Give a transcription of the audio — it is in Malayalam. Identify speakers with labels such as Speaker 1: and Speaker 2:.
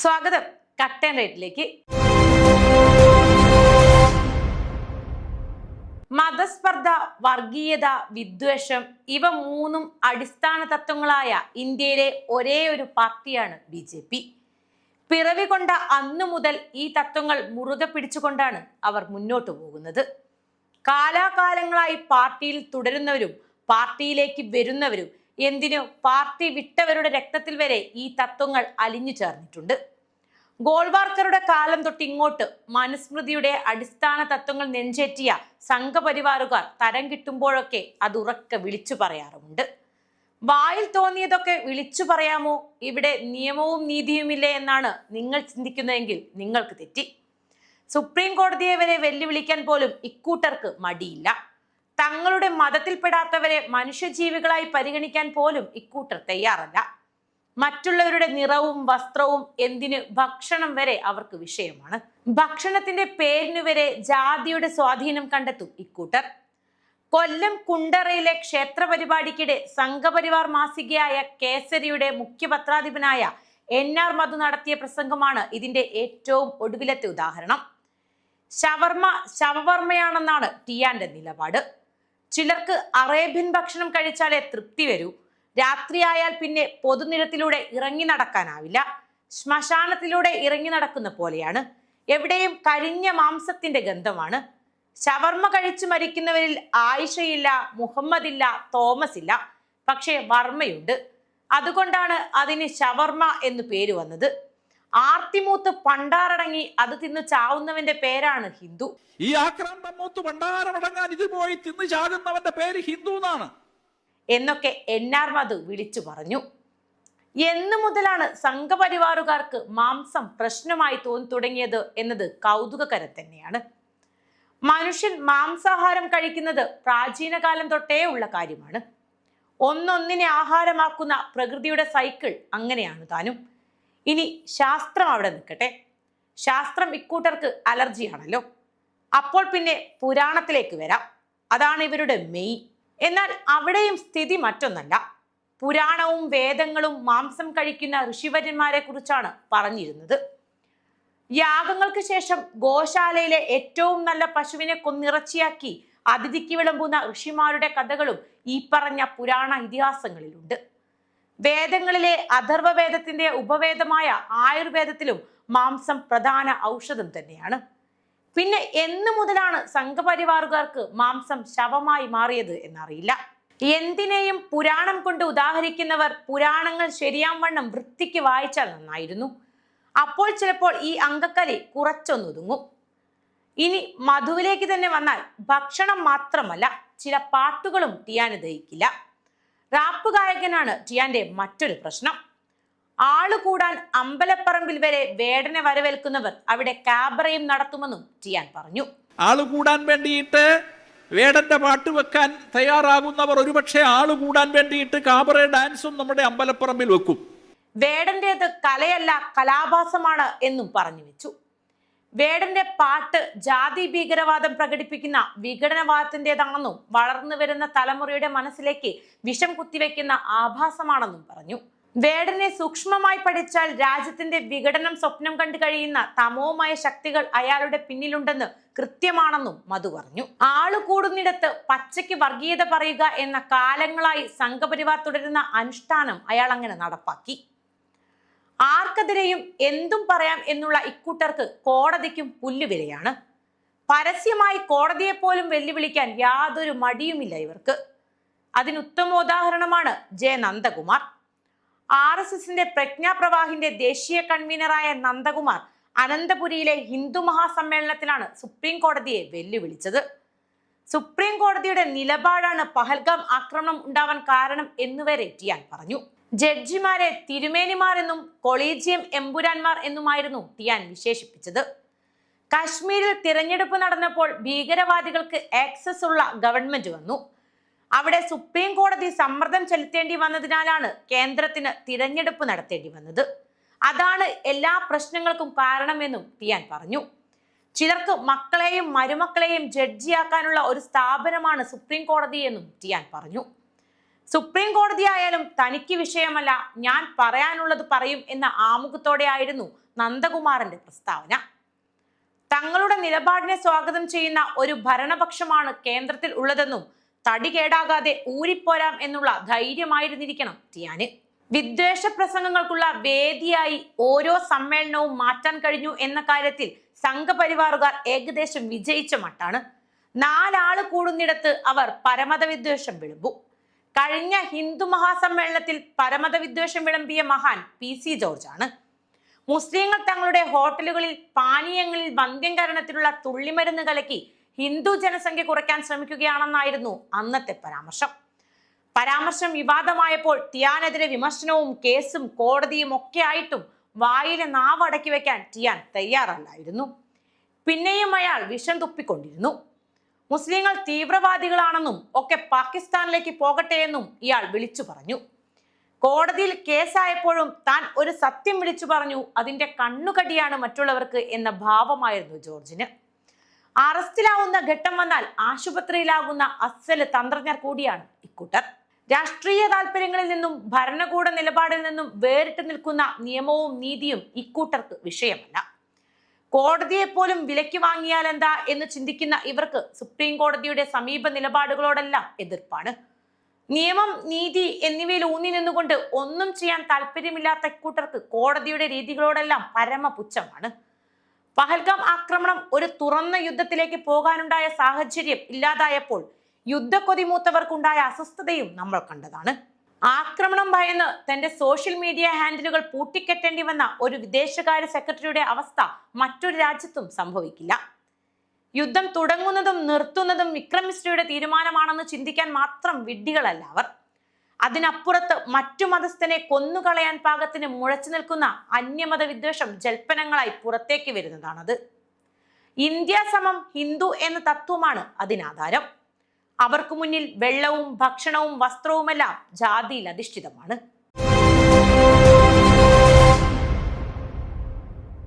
Speaker 1: സ്വാഗതം. Cut and റേറ്റിലേക്ക്. മതസ്പർദ്ധ വർഗീയത വിദ്വേഷം ഇവ മൂന്നും അടിസ്ഥാന തത്വങ്ങളായ ഇന്ത്യയിലെ ഒരേ ഒരു പാർട്ടിയാണ് ബി ജെ പി. പിറവി കൊണ്ട അന്നു മുതൽ ഈ തത്വങ്ങൾ മുറുകെ പിടിച്ചുകൊണ്ടാണ് അവർ മുന്നോട്ട് പോകുന്നത്. കാലാകാലങ്ങളായി പാർട്ടിയിൽ തുടരുന്നവരും പാർട്ടിയിലേക്ക് വരുന്നവരും എന്തിനു പാർട്ടി വിട്ടവരുടെ രക്തത്തിൽ വരെ ഈ തത്വങ്ങൾ അലിഞ്ഞു ചേർന്നിട്ടുണ്ട്. ഗോൾവാർക്കറുടെ കാലം തൊട്ട് ഇങ്ങോട്ട് മനുസ്മൃതിയുടെ അടിസ്ഥാന തത്വങ്ങൾ നെഞ്ചേറ്റിയ സംഘപരിവാറുകാർ തരം കിട്ടുമ്പോഴൊക്കെ അത് ഉറക്കെ വിളിച്ചു പറയാറുമുണ്ട്. വായിൽ തോന്നിയതൊക്കെ വിളിച്ചു പറയാമോ? ഇവിടെ നിയമവും നീതിയുമില്ലേ എന്നാണ് നിങ്ങൾ ചിന്തിക്കുന്നതെങ്കിൽ നിങ്ങൾക്ക് തെറ്റി. സുപ്രീം കോടതിയെ വരെ വെല്ലുവിളിക്കാൻ പോലും ഇക്കൂട്ടർക്ക് മടിയില്ല. തങ്ങളുടെ മതത്തിൽപ്പെടാത്തവരെ മനുഷ്യജീവികളായി പരിഗണിക്കാൻ പോലും ഇക്കൂട്ടർ തയ്യാറല്ല. മറ്റുള്ളവരുടെ നിറവും വസ്ത്രവും എന്തിന് ഭക്ഷണം വരെ അവർക്ക് വിഷയമാണ്. ഭക്ഷണത്തിന്റെ പേരിനു വരെ ജാതിയുടെ സ്വാധീനം കണ്ടെത്തും ഇക്കൂട്ടർ. കൊല്ലം കുണ്ടറയിലെ ക്ഷേത്ര പരിപാടിക്കിടെ സംഘപരിവാർ മാസികയായ കേസരിയുടെ മുഖ്യപത്രാധിപനായ എൻ ആർ മധു നടത്തിയ പ്രസംഗമാണ് ഇതിന്റെ ഏറ്റവും ഒടുവിലത്തെ ഉദാഹരണം. ശവർമ്മ ശവവർമ്മയാണെന്നാണ് ടിയാന്റെ നിലപാട്. ചിലർക്ക് അറേബ്യൻ ഭക്ഷണം കഴിച്ചാലേ തൃപ്തി വരൂ. രാത്രിയായാൽ പിന്നെ പൊതുനിരത്തിലൂടെ ഇറങ്ങി നടക്കാനാവില്ല. ശ്മശാനത്തിലൂടെ ഇറങ്ങി നടക്കുന്ന പോലെയാണ്. എവിടെയും കരിഞ്ഞ മാംസത്തിന്റെ ഗന്ധമാണ്. ഷവർമ്മ കഴിച്ചു മരിക്കുന്നവരിൽ ആയിഷയില്ല മുഹമ്മദില്ല തോമസ് ഇല്ല പക്ഷേ വർമ്മയുണ്ട്. അതുകൊണ്ടാണ് അതിന് ഷവർമ്മ എന്നു പേര് വന്നത്. ആർത്തിമൂത്ത് പണ്ടാറടങ്ങി അത് തിന്ന് ചാവുന്നവന്റെ പേരാണ് ഹിന്ദു.
Speaker 2: ഈ ആക്രാന്തം മൂത്ത് ഭണ്ഡാരമടങ്ങാൻ ഇത് പോയി തിന്ന് ചാകുന്നവന്റെ പേര് ഹിന്ദു എന്നാണ്.
Speaker 1: എന്നൊക്കെ എൻ ആർ മധു വിളിച്ചു പറഞ്ഞു. എന്നു മുതലാണ് സംഘപരിവാറുകാർക്ക് മാംസം പ്രശ്നമായി തോന്നി തുടങ്ങിയത് എന്നത് കൗതുകകരം തന്നെയാണ്. മനുഷ്യൻ മാംസാഹാരം കഴിക്കുന്നത് പ്രാചീന കാലം തൊട്ടേ ഉള്ള കാര്യമാണ്. ഒന്നൊന്നിനെ ആഹാരമാക്കുന്ന പ്രകൃതിയുടെ സൈക്കിൾ അങ്ങനെയാണ് താനും. ഇനി ശാസ്ത്രം അവിടെ നിൽക്കട്ടെ. ശാസ്ത്രം ഇക്കൂട്ടർക്ക് അലർജിയാണല്ലോ അപ്പോൾ പിന്നെ പുരാണത്തിലേക്ക് വരാം. അതാണ് ഇവരുടെ മെയ്. എന്നാൽ അവിടെയും സ്ഥിതി മറ്റൊന്നല്ല. പുരാണവും വേദങ്ങളും മാംസം കഴിക്കുന്ന ഋഷിവര്യന്മാരെ കുറിച്ചാണ് പറഞ്ഞിരുന്നത്. യാഗങ്ങൾക്ക് ശേഷം ഗോശാലയിലെ ഏറ്റവും നല്ല പശുവിനെ കൊന്നിറച്ചിയാക്കി അതിഥിക്ക് വിളമ്പുന്ന ഋഷിമാരുടെ കഥകളും ഈ പറഞ്ഞ പുരാണ ഇതിഹാസങ്ങളിലുണ്ട്. വേദങ്ങളിലെ അഥർവവേദത്തിന്റെ ഉപവേദമായ ആയുർവേദത്തിലും മാംസം പ്രധാന ഔഷധം തന്നെയാണ്. പിന്നെ എന്ന് മുതലാണ് സംഘപരിവാറുകാർക്ക് മാംസം ശവമായി മാറിയത് എന്നറിയില്ല. എന്തിനേയും പുരാണം കൊണ്ട് ഉദാഹരിക്കുന്നവർ പുരാണങ്ങൾ ശരിയാവണ്ണം വൃത്തിക്ക് വായിച്ചാൽ നന്നായിരുന്നു. അപ്പോൾ ചിലപ്പോൾ ഈ അങ്കക്കലി കുറച്ചൊന്നൊതുങ്ങും ഇനി മധുവിലേക്ക് തന്നെ വന്നാൽ ഭക്ഷണം മാത്രമല്ല ചില പാട്ടുകളും ടിയാന് ദഹിക്കില്ല റാപ്പ് ഗായകനാണ് ടിയാന്റെ മറ്റൊരു പ്രശ്നം. ആൾ കൂടാൻ അമ്പലപ്പറമ്പിൽ വരെ വേടനെ വരവേൽക്കുന്നവർ അവിടെ ക്യാബറയും നടത്തുമെന്നും ടിയാൻ പറഞ്ഞു.
Speaker 2: ആൾ കൂടാൻ വേണ്ടിയിട്ട് വേടന്റെ പാട്ട് വെക്കാൻ തയ്യാറാകുന്നവർ ഒരുപക്ഷെ ആൾ കൂടാൻ വേണ്ടിയിട്ട് കാബറ ഡാൻസും നമ്മുടെ അമ്പലപ്പറമ്പിൽ വെക്കും.
Speaker 1: വേടന്റേത് കലയല്ല കലാഭാസമാണ് എന്നും പറഞ്ഞു വെച്ചു. വേടന്റെ പാട്ട് ജാതി ഭീകരവാദം പ്രകടിപ്പിക്കുന്ന വിഘടനവാദത്തിന്റെതാണെന്നും വളർന്നു വരുന്ന തലമുറയുടെ മനസ്സിലേക്ക് വിഷം കുത്തിവെക്കുന്ന ആഭാസമാണെന്നും പറഞ്ഞു. വേടനെ സൂക്ഷ്മമായി പഠിച്ചാൽ രാജ്യത്തിന്റെ വിഘടനം സ്വപ്നം കണ്ടു കഴിയുന്ന തമോമായ ശക്തികൾ അയാളുടെ പിന്നിലുണ്ടെന്ന് കൃത്യമാണെന്നും മധു പറഞ്ഞു. ആൾ കൂടുന്നിടത്ത് പച്ചയ്ക്ക് വർഗീയത പറയുക എന്ന കാലങ്ങളായി സംഘപരിവാർ തുടരുന്ന അനുഷ്ഠാനം അയാൾ അങ്ങനെ നടപ്പാക്കി. ആർക്കെതിരെയും എന്തും പറയാം എന്നുള്ള ഇക്കൂട്ടർക്ക് കോടതിക്കും പുല്ലുവിലയാണ്. പരസ്യമായി കോടതിയെ പോലും വെല്ലുവിളിക്കാൻ യാതൊരു മടിയുമില്ല ഇവർക്ക്. അതിനുത്തമോദാഹരണമാണ് ജെ. നന്ദകുമാർ. ആർ എസ് എസിന്റെ പ്രജ്ഞാപ്രവാഹിന്റെ ദേശീയ കൺവീനറായ നന്ദകുമാർ അനന്തപുരിയിലെ ഹിന്ദു മഹാസമ്മേളനത്തിലാണ് സുപ്രീം കോടതിയെ വെല്ലുവിളിച്ചത്. സുപ്രീം കോടതിയുടെ നിലപാടാണ് പഹൽഗാം ആക്രമണം ഉണ്ടാവാൻ കാരണം എന്നുവരെ ടിയാൻ പറഞ്ഞു. ജഡ്ജിമാരെ തിരുമേനിമാർ എന്നും കൊളീജിയം എമ്പുരാന്മാർ എന്നുമായിരുന്നു ടിയാൻ വിശേഷിപ്പിച്ചത്. കാശ്മീരിൽ തിരഞ്ഞെടുപ്പ് നടന്നപ്പോൾ ഭീകരവാദികൾക്ക് ആക്സസ് ഉള്ള ഗവൺമെന്റ് വന്നു. അവിടെ സുപ്രീം കോടതി സമ്മർദ്ദം ചെലുത്തേണ്ടി വന്നതിനാലാണ് കേന്ദ്രത്തിന് തിരഞ്ഞെടുപ്പ് നടത്തേണ്ടി വന്നത്. അതാണ് എല്ലാ പ്രശ്നങ്ങൾക്കും കാരണമെന്നും ടിയാൻ പറഞ്ഞു. ചിലർക്ക് മക്കളെയും മരുമക്കളെയും ജഡ്ജിയാക്കാനുള്ള ഒരു സ്ഥാപനമാണ് സുപ്രീം കോടതി എന്നും ടിയാൻ പറഞ്ഞു. സുപ്രീം കോടതി ആയാലും തനിക്ക് വിഷയമല്ല ഞാൻ പറയാനുള്ളത് പറയും എന്ന ആമുഖത്തോടെ ആയിരുന്നു നന്ദകുമാറിന്റെ പ്രസ്താവന. തങ്ങളുടെ നിലപാടിനെ സ്വാഗതം ചെയ്യുന്ന ഒരു ഭരണപക്ഷമാണ് കേന്ദ്രത്തിൽ ഉള്ളതെന്നും തടി കേടാകാതെ ഊരിപ്പോരാം എന്നുള്ള ധൈര്യമായിരുന്നിരിക്കണം ടിയാന്. വിദ്വേഷ പ്രസംഗങ്ങൾക്കുള്ള വേദിയായി ഓരോ സമ്മേളനവും മാറ്റാൻ കഴിഞ്ഞു എന്ന കാര്യത്തിൽ സംഘപരിവാറുകാർ ഏകദേശം വിജയിച്ച മട്ടാണ്. നാലാൾ കൂടുന്നിടത്ത് അവർ പരമത വിദ്വേഷം വിളമ്പു കഴിഞ്ഞ ഹിന്ദു മഹാസമ്മേളനത്തിൽ പരമത വിദ്വേഷം വിളമ്പിയ മഹാൻ പി സി ജോർജ് ആണ് മുസ്ലിങ്ങൾ തങ്ങളുടെ ഹോട്ടലുകളിൽ പാനീയങ്ങളിൽ വന്ധ്യംകരണത്തിലുള്ള തുള്ളിമരുന്ന് കലക്കി ഹിന്ദു ജനസംഖ്യ കുറയ്ക്കാൻ ശ്രമിക്കുകയാണെന്നായിരുന്നു അന്നത്തെ പരാമർശം. പരാമർശം വിവാദമായപ്പോൾ ടിയാനെതിരെ വിമർശനവും കേസും കോടതിയും ഒക്കെ ആയിട്ടും വായിലെ നാവടക്കി വെക്കാൻ ടിയാൻ തയ്യാറല്ലായിരുന്നു. പിന്നെയും അയാൾ വിഷം തുപ്പിക്കൊണ്ടിരുന്നു. മുസ്ലിങ്ങൾ തീവ്രവാദികളാണെന്നും ഒക്കെ പാകിസ്ഥാനിലേക്ക് പോകട്ടെ എന്നും ഇയാൾ വിളിച്ചു പറഞ്ഞു. കോടതിയിൽ കേസായപ്പോഴും താൻ ഒരു സത്യം വിളിച്ചു പറഞ്ഞു അതിന്റെ കണ്ണുകടിയാണ് മറ്റുള്ളവർക്ക് എന്ന ഭാവമായിരുന്നു ജോർജിന്. അറസ്റ്റിലാവുന്ന ഘട്ടം വന്നാൽ ആശുപത്രിയിലാകുന്ന അസൽ തന്ത്രജ്ഞർ കൂടിയാണ് ഇക്കൂട്ടർ. രാഷ്ട്രീയ താല്പര്യങ്ങളിൽ നിന്നും ഭരണകൂട നിലപാടിൽ നിന്നും വേറിട്ട് നിൽക്കുന്ന നിയമവും നീതിയും ഇക്കൂട്ടർക്ക് വിഷയമല്ല. കോടതിയെ പോലും വിലയ്ക്ക് വാങ്ങിയാൽ എന്താ എന്ന് ചിന്തിക്കുന്ന ഇവർക്ക് സുപ്രീം കോടതിയുടെ സമീപ നിലപാടുകളോടെല്ലാം എതിർപ്പാണ്. നിയമം നീതി എന്നിവയിൽ ഊന്നി നിന്നുകൊണ്ട് ഒന്നും ചെയ്യാൻ താല്പര്യമില്ലാത്ത ഇക്കൂട്ടർക്ക് കോടതിയുടെ രീതികളോടെല്ലാം പരമപുച്ഛമാണ്. പഹൽഗാം ആക്രമണം ഒരു തുറന്ന യുദ്ധത്തിലേക്ക് പോകാനുണ്ടായ സാഹചര്യം ഇല്ലാതായപ്പോൾ യുദ്ധക്കൊതിമൂത്തവർക്കുണ്ടായ അസ്വസ്ഥതയും നമ്മൾ കണ്ടതാണ്. ആക്രമണം ഭയന്ന് തന്റെ സോഷ്യൽ മീഡിയ ഹാൻഡിലുകൾ പൂട്ടിക്കെട്ടേണ്ടി വന്ന ഒരു വിദേശകാര്യ സെക്രട്ടറിയുടെ അവസ്ഥ മറ്റൊരു രാജ്യത്തും സംഭവിക്കില്ല. യുദ്ധം തുടങ്ങുന്നതും നിർത്തുന്നതും വിക്രം മിശ്രയുടെ തീരുമാനമാണെന്ന് ചിന്തിക്കാൻ മാത്രം വിഡ്ഢികളല്ല അവർ. അതിനപ്പുറത്ത് മറ്റു മതസ്ഥനെ കൊന്നുകളയാൻ പാകത്തിന് മുഴച്ചു നിൽക്കുന്ന അന്യമത വിദ്വേഷം ജൽപ്പനങ്ങളായി പുറത്തേക്ക് വരുന്നതാണത്. ഇന്ത്യ സമം ഹിന്ദു എന്ന തത്വമാണ് അതിനാധാരം. അവർക്ക് മുന്നിൽ വെള്ളവും ഭക്ഷണവും വസ്ത്രവുമെല്ലാം ജാതിയിൽ അധിഷ്ഠിതമാണ്.